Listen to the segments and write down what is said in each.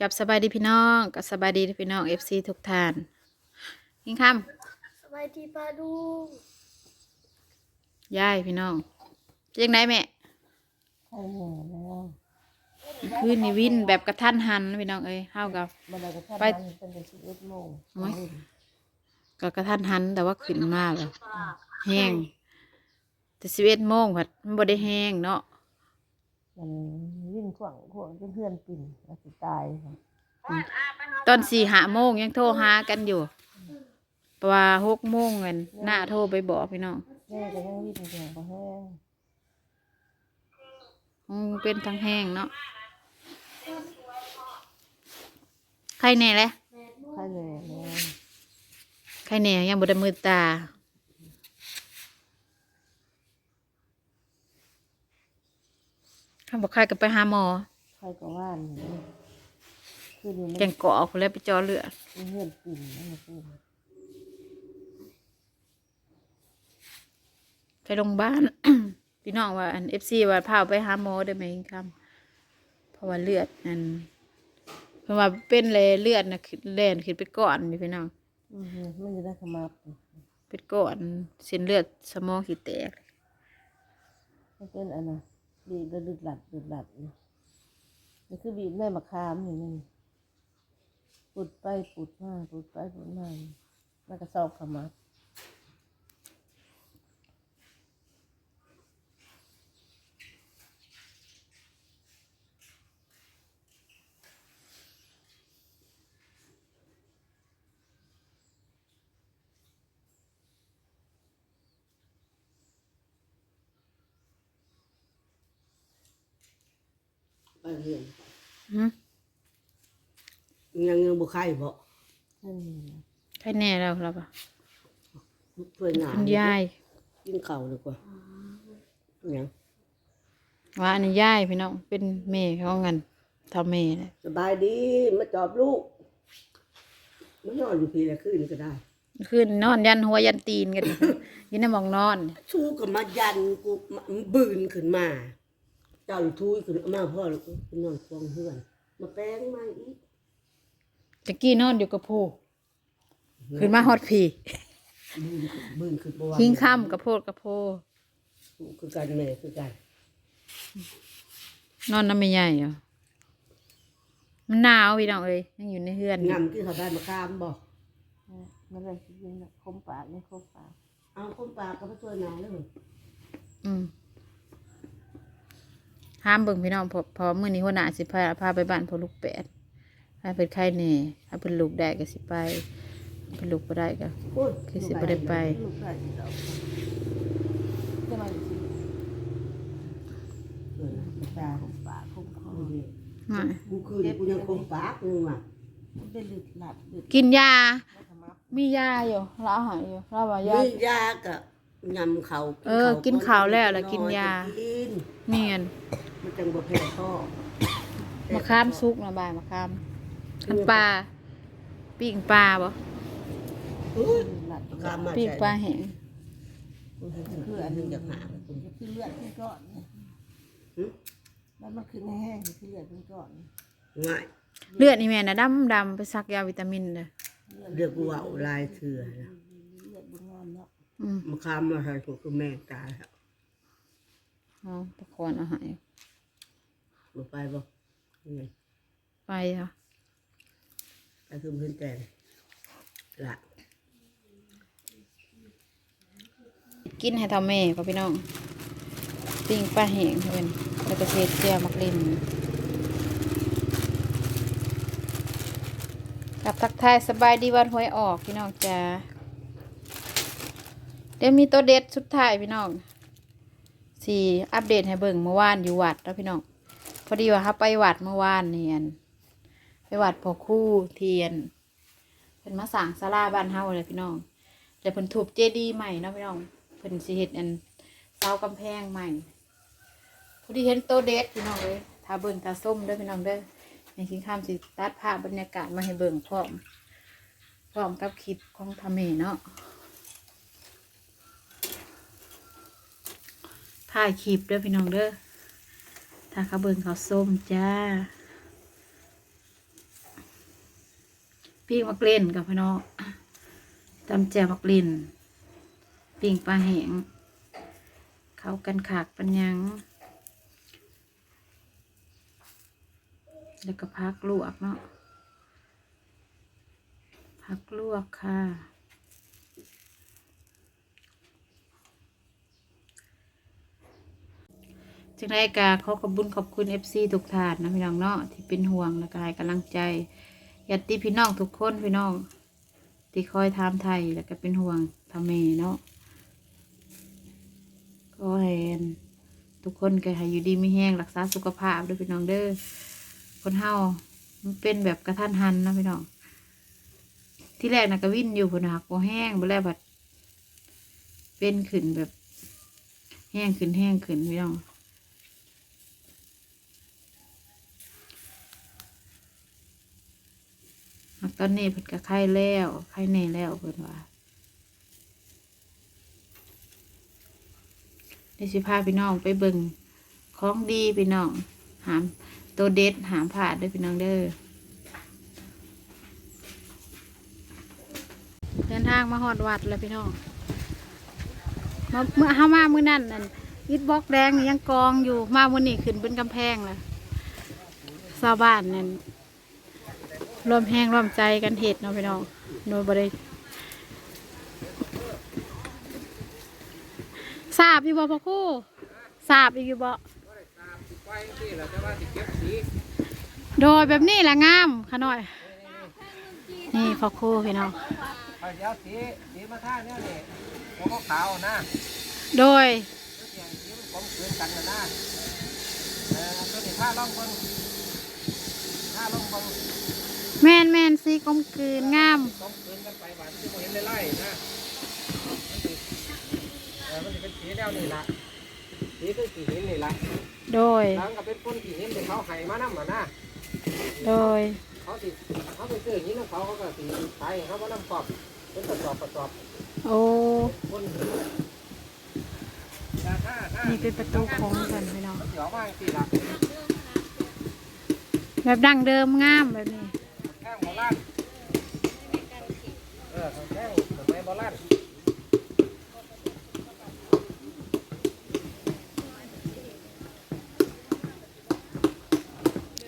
กับสบายดีพี่น้องกับสบายดีพี่น้องเอฟซีทุกท่านยิงคสบายดีป้าดุงำยายพี่น้องยังไงแม่ใช่แน่แล้วคืนนี้วินแบบกระทันหันพี่น้องเอ้ยเฮากับบันไดกระทันไปหันเป็นสิบเอ็ดโมงโอ้ยก็กระทันหันแต่ว่าขึ้นมาแล้วแห้งแต่สิบเอ็ดโมงผัดมันบ่ได้แห้งเนาะ มันวิ่งขวางขวางจนเพื่อนปิ่นแล้วสิตายค่ะตอนสี่หาโมงยังโทรหากันอยู่เพราะว่าหกโมงเงินหน้าโทรไปบอกพี่น้องแม่ก็ยังวิ่งแข่งก็แห้งอืมเป็นทั้งแห้งเนาะใครแน่แหละใช่แน่แล้วใครแน่ยังบ่ได้มือตาข้า บอกใครก็ไปหาหมอใครก็ว่านนี่คืออยู่แกงเกาะคนแล้วไปเจอเลือดมันเพื่อนปิ่นนั่นแหละคือไปโรงพยาบาล พี่น้องว่าอันเอฟซีว่าพาไปหาหมอได้ไหมคำเพราะว่าเลือดนั่นเพราะว่าเป็นเลยเลือดนะขึ้นแล่นขึ้นไปก่อนนี่พี่น้องอือฮึมันจะได้ขมับเป็นก่อนเส้นเลือดสมองขีแตก มันเป็นอันน่ะ บีบแล้วดึดหลัดดึดหลัดนี่นี่คือบีบแม่มะขามนี่นี่ปุดไปปุดมาปุดไปปุดมาแล้วก็ซอกขมับ ไปเรียนหืมยังยังบุคายบ่นั่นนี่นะใครแน่แล้วครับเพื่อนหนาคุณยายกินข้าวดีกว่ายังว่าอันนี้ยายพี่น้องเป็นเมย์เขาเงินทำเมย์เลยสบายดีมาจอบลูกมานอนอยู่พี่ละคืนก็ได้คืนนอนยันหัวยันตีนกัน อยินในหมองนอน ชูกับมายันกูมาบืนขึ้นมา เจ้าทุยขึ้นมาพ่อแล้วกูไปนอนควงเพื่อนมาแป้งมาอีกตะกี้นอนอยู่กับผู้ขึ้นมาฮอดผีบืนขึ้นบืนขึ้นบ่ว่าทิ้งข้ามกับโพดกับโพคือกันแม่คือกันนอนน้ำไม่ใหญ่เหรอมันหนาวพี่น้องเอ้ยยังอยู่ในเฮือนอยู่งำที่เขาได้มาข้ามบ่นั่นเลยที่ยิงน่ะคมปากนี่คมปากเอาคนปลาก็ไปช่วยนายแล้วเหรออืม ห้ามเบิ่งพี่น้องพอพอมื้อนี้หัวหน้าสิพาพาไปบ้านพอลูกแปดถ้าเป็นไข้แน่ถ้าเป็นลูกได้ก็สิไปเป็นลูกบ่ได้ก็คือสิบ่ได้ไปได้ไม่กูคืนกูยังคงปากนึงว่ะมันเป็นหลุดหลัดหลุดกินยาแล้วขมับมียาอยู่เราเอหายอยู่เราว่ายามียากับยำเขาเออ กินเขาแล้วแล้วกินยาเนียน มันจังบ่แพ้ท้อมะขามซุกนะบายมะขามขันปลาปิ้งปลาบ่เออหลัดกามมาปิ้งปลาแห้งคืออันหนึงจากหาคุณคือเลือดขึ้นก้อนเนี่ยหึแล้วมันขึ้นแห้งๆคือเลือดขึ้นก้อนง่ายเลือดนี่แม่นะดำดำๆไปซักยาวิตามินเลยเรียกว่าเอาลายเถื่อนะเลือดบงงามเนาะอืมมาคามมาใส่ถูกคือแม่ตายแล้วเอาตะคอนเอาใหาย บ่ไปบ่นี่ไปค่ะไปคือเพิ่นแต่งละกินให้เท่าแม่พ่อพี่น้องปิ้งปลาแห้งเพิ่นแล้วก็เศษเจียวมักลินกับทักทายสบายดีวันหวยออกพี่น้องจ้าเดี๋ยวมีตัวเด็ดสุดท้ายพี่น้องสี่อัปเดตให้เบิ่งเมื่อวานอยู่วัดแล้วพี่น้อง พอดีว่าเขาไปวัดเมื่อวานเนี่อันไปวัดพอคู่เทียนเป็นมาสั่งศาลาบ้านเฮาเลยพี่น้องแต่เพิ่นทุบเจดีย์ใหม่เนาะพี่น้องเพิ่นสิเฮ็ดอันเสากำแพงใหม่พอดีเห็นโตเด็ดพี่น้องเลยทาเบิ่งตาส้มเด้อพี่น้องเด้อในคิงข้ามสิตัดภาพบรรยากาศมาให้เบิ่งพร้อมพร้อมกับคลิปของทาเมเนาะถ่ายคลิปเด้อพี่น้องเด้อ ถ้าเขาเบิ่งเขาส้มจ้าปิ้งมักเล่นกับพี่น้องตำแจ่วมักเล่นปิ้งปลาแหงเขากันขากปัญญัง แล้วก็พักลวกเนาะพักลวกค่ะ จึงได้กาขอขอบุญขอบคุณ FC ทุกท่านนะพี่น้องเนาะที่เป็นห่วงและก็ให้กำลังใจญาติพี่น้องทุกคนพี่น้อง ที่คอยถามไทยแล้วก็เป็นห่วงทำเมเนาะก็ให้ทุกคนก็ให้อยู่ดีไม่แห้งรักษาสุขภาพด้วยพี่น้องเด้อคนเฮามันเป็นแบบกระทันหันนะพี่น้อง ที่แรกนะก็วิ่นอยู่พุ่นหักบ่แห้งบ่แล้วบัดเป็นขึ้นแบบ แห้งขึ้นแห้งขึ้นพี่น้อง หัก ตอนนี้เพิ่นก็ไข้แล้วไข้แน่แล้วเพิ่นว่าได้สิพาพี่น้องไปเบิ่งของดีพี่น้อง หามตัวเด็ดหามผ่าดด้วยพี่น้องเด้อเดินทางมาฮอดวัดแล้วพี่น้องมาเมื่อเฮามามื้อนั้นนั่นอิฐบล็อกแดงยังกองอยู่มามื้อนี้ขึ้นบนกำแพงแล้วชาวบ้านนั่น ร่วมแห้งร่วมใจกันเห็ดเนาะพี่น้องโดยบริทราบอยู่บ่พ่อครู่ทราบอีกอยู่บ่โดยแบบนี้แหละงามขะหน่อย นี่พ่อครู่พี่น้องเอาเดี๋ยวสีสีมาท่าเนี่ยนี่ตัวก็ขาวนะโดยเสียงสีมันกลมกลืนกันนะนะเออตัวนี้ท่าล่องเบิ้งท่าล่องเบิ้ง แม่นแม่นสีกลมกลืนงามกลมกลืนกันไปหวานที่ผมเห็นไล่ๆนะมันสิเออมันจะเป็นสีแนวนี่ละสีคือสีหินนี่ละโดย หลังก็เป็นคนสีหินที่เขาไห้มานั่มนะโดย เขาสิเขาไปซื้อหินของเขาเขาก็สีขายให้เขามานั่กรอบเป็นกระสอบกระสอบโอ้คนแต่ถ้าถ้านี่เป็นประตูโค้งกันพี่น้องเดี๋ยวมาสีละแบบดั้งเดิมงามแบบนี้ แข้งโบราณเออแข้งสมัยโบราณ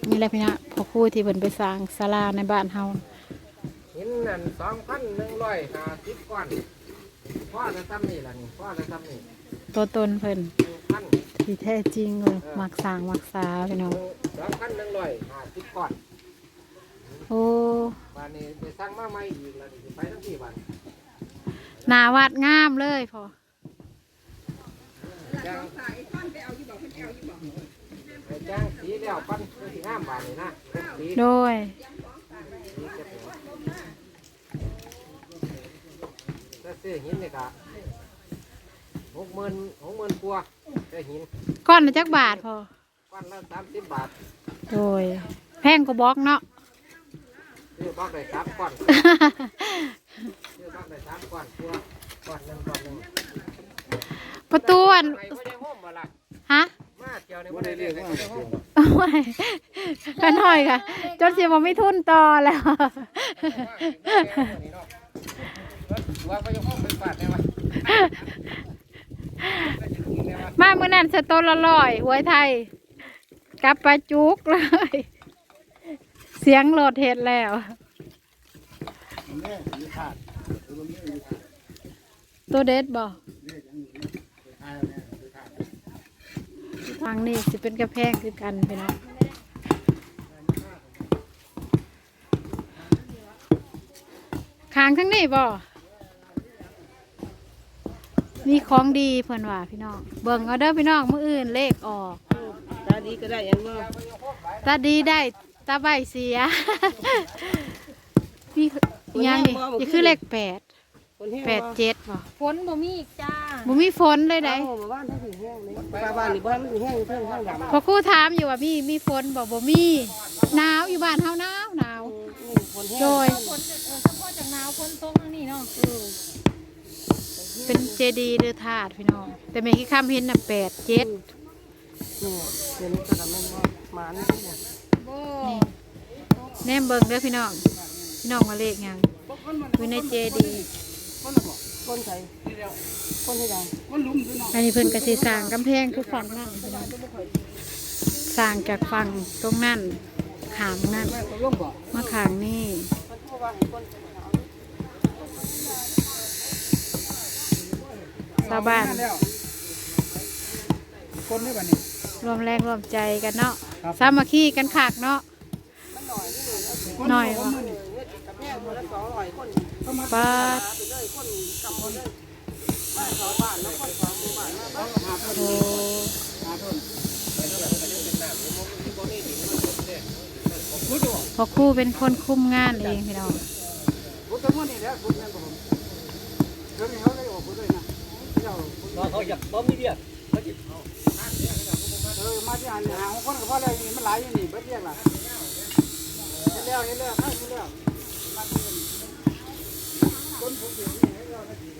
นี่แหละพี่นะพ่อครู่ที่เพิ่นไปสร้างศาลาในบ้านเฮาหินนั่นสองพันหนึ่งร้อยห้าสิบก้อนพ่อจะทำนี่ล่ะนี่พ่อจะทำนี่ตัวตนเพิ่นหนึ่งพันที่แท้จริงเลยมักสร้างมักษาพี่น้องสองพันหนึ่งร้อยห้าสิบก้อน โอ้วันนี้ไปสร้างมาใหม่อีกแล้วนี่สิไปทั้งที่วันหนาวัดงามเลยพอจ้างไอ้จ้างสีแล้วปั้นเพื่อสีงามบานนี่นะเป็นสีโดยสีเก็บหัวถ้าซื้อหินนี่ก็หกหมื่นหกหมื่นกว่าซื้อหินก้อนละจักบาทพอก้อนละสามสิบบาทโดยแพงก็บล็อกเนาะ ซื้อบ้างได้สามก้อนซื้อบ้างได้สามก้อนกว่าก้อนหนึ่งก้อนหนึ่งประตูอันไปบ่ได้ห่มบ่ล่ะฮะมาเที่ยวนี่บ่ได้เรียกว่าห่มโอ้ยกันหน่อยค่ะจนเสียบ่มีทุนต่อแล้ว ว่าก็ยังห่มเป็นบาทได้วะมาเมื่อนั้นสตวละร้อยหวยไทยกลับไปจุกเลย เสียงโหลดเห็ดแล้วตัวเด็ดบ่ทางนี้สิเป็นกระแพงคือกันพี่น้องขางทั้งนี้บ่มีของดีเพิ่นว่าพี่น้องเบิ่งเอาเด้อพี่น้องมื้ออื่นเลขออกตาดีก็ได้ยังบ่ตาดีได้ ตาใบเสีย มีอีกอย่างนี่นี่คือเลขแปดคนแห้งแปดเจ็ดบ่ฝนบ่มีอีกจ้าบ่มีฝนเลยได้ได้มาบ้านถ้าถึงแห้งเลยปลาบ้านนี่บ้านมันถึงแห้งเพิ่งข้างดำพอครู่ถามอยู่ว่ามีมีฝนบ่บ่มีหนาวอยู่บ้านเฮาหนาวหนาวคนแห้งโดย ฝนเออเฉพาะจากหนาวฝนตกทางนี้เนาะเป็นเจดีย์หรือธาตุพี่น้อง แต่ไม่คิดคำเห็นน่ะแปดเจ็ด นี่เดี๋ยวนี้ก็ทำแม่นบ่หมานนี่บ่บ่ นี่แนมเบิ่งเด้อพี่น้องพี่พี่น้องมาเลขหยังอยู่ในเจดีย์คนใส่คนที่ใดอันนี้เพิ่นก็สิสร้างกำแพงทุกฝั่งนั่นพี่น้องสร้างจากฝั่งตรงนั่นขามนั่นมาขางนี่ชาวบ้าน คนนี่บัดนี้รวมแรงรวมใจกันเนาะ ครับ สามัคคีกันขากเนาะหน่อยวะปาดโอ้พอครู่เป็นคนคุมงานเองพี่น้องเขาอยากบ่มีเดียเขาจิเอมาที่หันหาของคนก็พอแล้นี่มันหลายอยู่นี่เบิเรียกล่ะเฮ็ดแล้วเฮ็ดลี้าวเฮ็ดแล้วต้นผมอยู่นี่เฮ็ด้